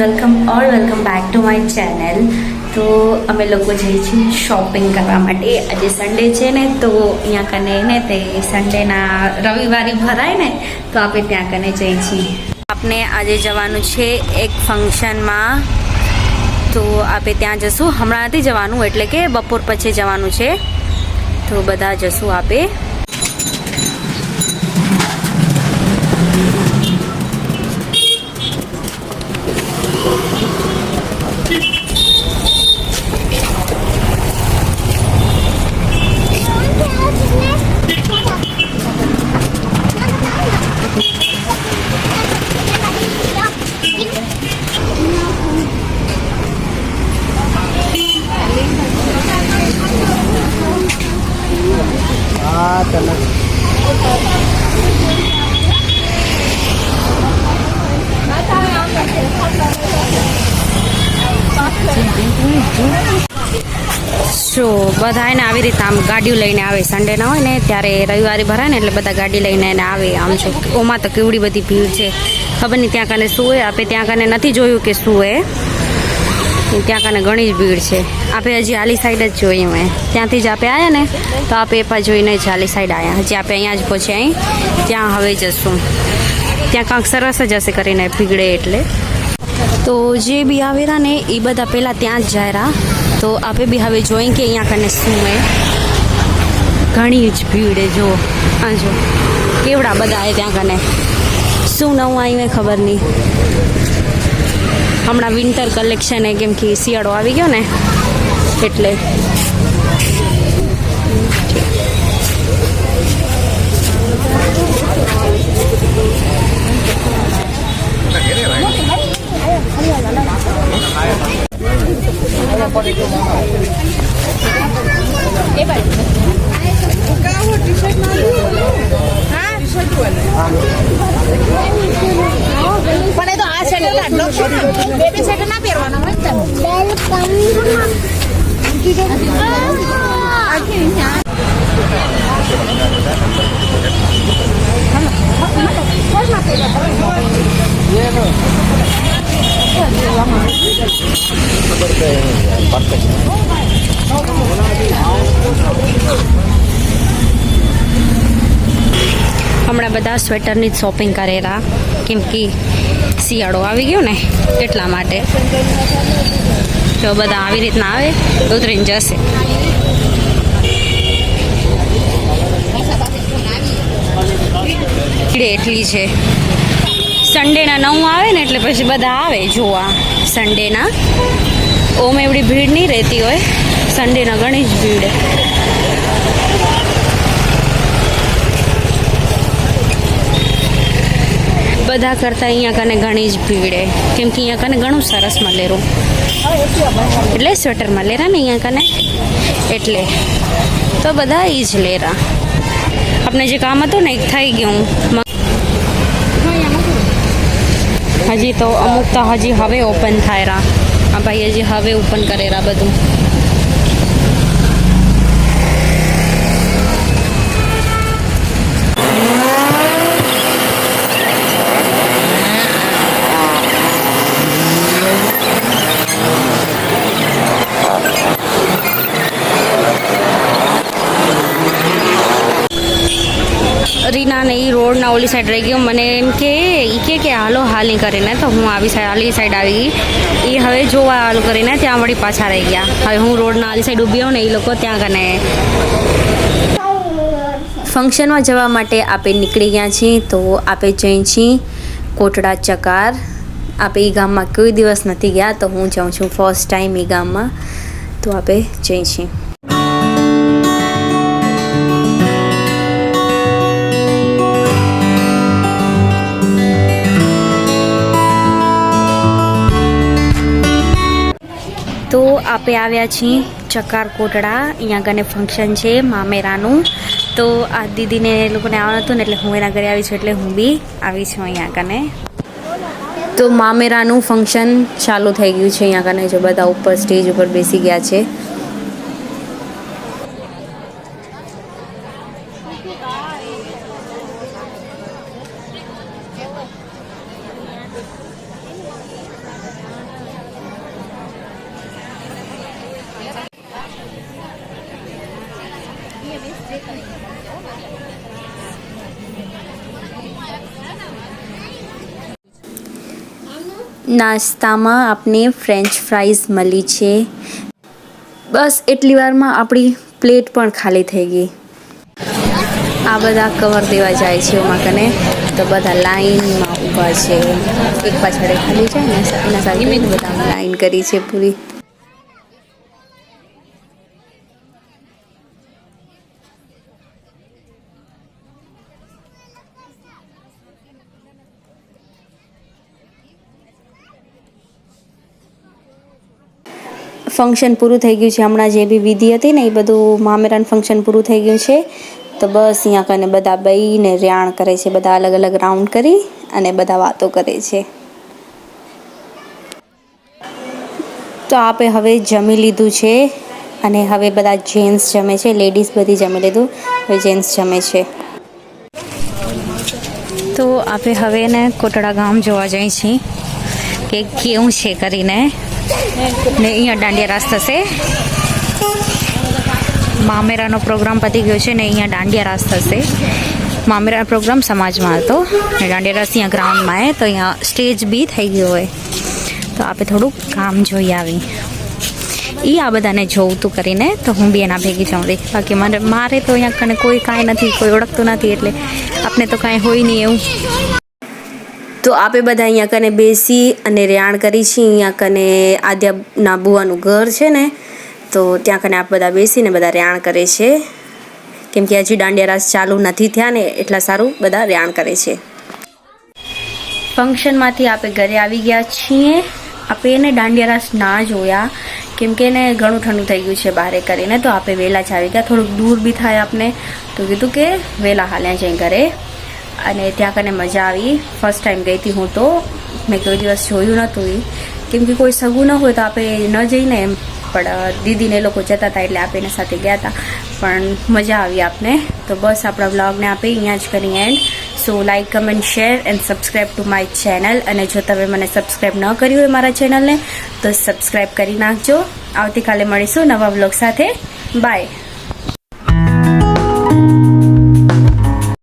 Welcome all welcome back to my channel તો અમે લોકો જઈએ છીએ શોપિંગ કરવા માટે. આજે સન્ડે છે ને, તો અહીંયા કને ને તે સન્ડેના રવિવારે ભરાય ને, તો આપણે ત્યાં કને જઈએ છીએ. આપણે આજે જવાનું છે એક ફંક્શનમાં તો આપણે ત્યાં જશું. હમણાં નથી જવાનું, એટલે કે બપોર પછી જવાનું છે. તો બધા જશું આપે Ah, talaga. જો બધા એને આવી રીતે આમ ગાડીઓ લઈને આવે સન્ડેના હોય ને ત્યારે રવિવારે ભરાય ને એટલે બધા ગાડી લઈને એને આવે આમ જો. ઓમાં તો કેવડી બધી ભીડ છે. ખબર નહીં ત્યાં કને શું હોય આપણે ત્યાં કને નથી જોયું કે શું હોય. ત્યાં કને ઘણી જ ભીડ છે. આપણે હજી આલી સાઈડ જ જોઈએ મેં ત્યાંથી જ આપણે આવ્યા ને, તો આપણે એપા જોઈને જ આલી સાઈડ આવ્યા હજી આપણે અહીંયા જ પહોંચ્યા અહીં. ત્યાં હવે જશું. ત્યાં કાંક સરસ જ હશે કરીને ભીગડે એટલે. તો જે બી આવેલા ને, એ બધા પહેલાં ત્યાં જ જાયરા તો આપણે બી હવે જોઈએ કે અહીંયા કને શું હે. ઘણી જ ભીડ જો આ જો કેવડા બધા આવે ત્યાં કને. શું નવું આવ્યું ખબર નહીં. હમણાં વિન્ટર કલેક્શન એ કેમ કે શિયાળો આવી ગયો ને એટલે પણ એ તો આ સેટ આટલો જ છે ને બેબી સેટ ના પહેરવાના હોય ને તમે હમણાં બધા સ્વેટરની જ શોપિંગ કરેલા. કેમ કે શિયાળો આવી ગયો ને એટલા માટે. જો બધા આવી રીતના આવે ઉતરીને જશે. એટલી છે. સન્ડેના નવ આવે ને એટલે પછી બધા આવે જોવા. સન્ડેના ઓમ એવડી ભીડ નહીં રહેતી હોય. સન્ડેના ઘણી જ ભીડ. બધા કરતાં અહીંયા કને ઘણી જ ભીડે કેમ કે અહીંયા કને ઘણું સરસ મલેરું એટલે સ્વેટર મળેરા ને અહીંયા કને એટલે. તો બધા એ જ લેરા. આપણે જે કામ હતું ને, એ થઈ ગયું. હજી તો અમુક તો હજી હવે ઓપન થાય રા. આ ભાઈ હજી હવે ઓપન કરેરા બધું. રીના ને એ રોડના ઓલી સાઈડ રહી ગયો મને એમ કે એ કે કે હાલો હાલી કરીને તો હું આવી સાઈડ આલી સાઈડ આવી ગઈ એ હવે જોવા હાલ કરીને ત્યાં વળી પાછા રહી ગયા હવે હું રોડના આલી સાઈડ ઊભી હોઉં ને એ લોકો ત્યાં કને ફંક્શનમાં જવા માટે આપણે નીકળી ગયા છીએ તો આપણે જઈ છીએ કોટડા ચકાર. આપણે એ ગામમાં કોઈ દિવસ નથી ગયા, તો હું જાઉં છું ફર્સ્ટ ટાઈમ એ ગામમાં. તો આપણે જઈ છીએ તો આપણે આવ્યા છીએ ચકાર કોટડા. અહીંયા આગળ ફંક્શન છે મામેરાનું. તો આ દીદીને એ લોકોને આવવાનું હતું ને એટલે હું એના ઘરે આવી છું એટલે હું બી આવી છું અહીંયા કને તો મામેરાનું ફંક્શન ચાલુ થઈ ગયું છે અહીંયા આગળ જો બધા ઉપર સ્ટેજ ઉપર બેસી ગયા છે. નાસ્તામાં આપણે ફ્રેન્ચ ફ્રાઈઝ મળી છે. બસ એટલી વારમાં આપણી પ્લેટ પણ ખાલી થઈ ગઈ. આ બધા કવર દેવા જાય છે એમાં કને. તો બધા લાઈનમાં ઊભા છે. એક પાછળ ખાલી જાય ને એના સાથે બધા લાઈન કરી છે પૂરી. ફંક્શન પૂરું થઈ ગયું છે. હમણાં જે બી વિધિ હતી ને એ બધું મામેરાન ફંક્શન પૂરું થઈ ગયું છે. તો બસ અહીંયા કને બધા બહીને રેણ કરે છે. બધા અલગ અલગ રાઉન્ડ કરી અને બધા વાતો કરે છે. તો આપે હવે જમી લીધું છે અને હવે બધા જેન્ટ્સ જમે છે. લેડીઝ બધી જમી લીધું. હવે જેન્ટ્સ જમે છે. તો આપણે હવે ને કોટડા ગામ જોવા જઈએ છીએ કે કેવું છે કરીને? ને અહીંયા દાંડિયા રાસ થશે. મામેરાનો પ્રોગ્રામ પતી ગયો છે ને અહીંયા દાંડિયા રાસ થશે. મામેરા પ્રોગ્રામ સમાજમાં હતો. ને દાંડિયા રાસ અહીંયા ગ્રાઉન્ડમાં હે, તો અહીંયા સ્ટેજ બી થઈ ગયો હોય. તો આપણે થોડુંક કામ જોઈ આવી. એ આ બધાને જોવતું કરીને તો હું બી એના ભેગી જાઉં રહી બાકી મારે મારે તો અહીંયા કને કોઈ કાંઈ નથી, કોઈ ઓળખતું નથી એટલે આપણે તો કાંઈ હોય નહીં એવું. તો આપે બધા અહીંયા કને બેસી અને રેણ કરી છીએ અહીંયા કને આદ્યાના બુવાનું ઘર છે ને. તો ત્યાં કને આપ બધા બેસીને બધા રેણ કરે છે. કેમ કે હજી દાંડિયા રાસ ચાલુ નથી થયા ને એટલા સારું બધા રેણ કરે છે. ફંક્શનમાંથી આપણે ઘરે આવી ગયા છીએ. આપણે એને દાંડિયા રાસ ના જોયા. કેમ કે એને ઘણું ઠંડુ થઈ ગયું છે બહારે કરીને. તો આપણે વહેલા જ આવી ગયા. થોડુંક દૂર બી થાય આપને. તો કીધું કે વહેલા હાલ્યા જઈ ઘરે. અને ત્યાં કને મજા આવી. ફર્સ્ટ ટાઈમ ગઈ હતી હું તો. મેં કોઈ દિવસ જોયું નહોતું એ કેમ કે કોઈ સગું ન હોય તો આપણે ન જઈને એમ. પણ દીદીને લોકો જતા હતા એટલે આપણે એના સાથે ગયા હતા પણ મજા આવી આપને. તો બસ આપણા બ્લોગને આપણે અહીંયા જ કરી and so like comment share and subscribe to my channel અને જો તમે મને સબસ્ક્રાઈબ ન કર્યું હોય મારા ચેનલને તો સબસ્ક્રાઈબ કરી નાખજો. આવતીકાલે મળીશું નવા બ્લોગ સાથે. બાય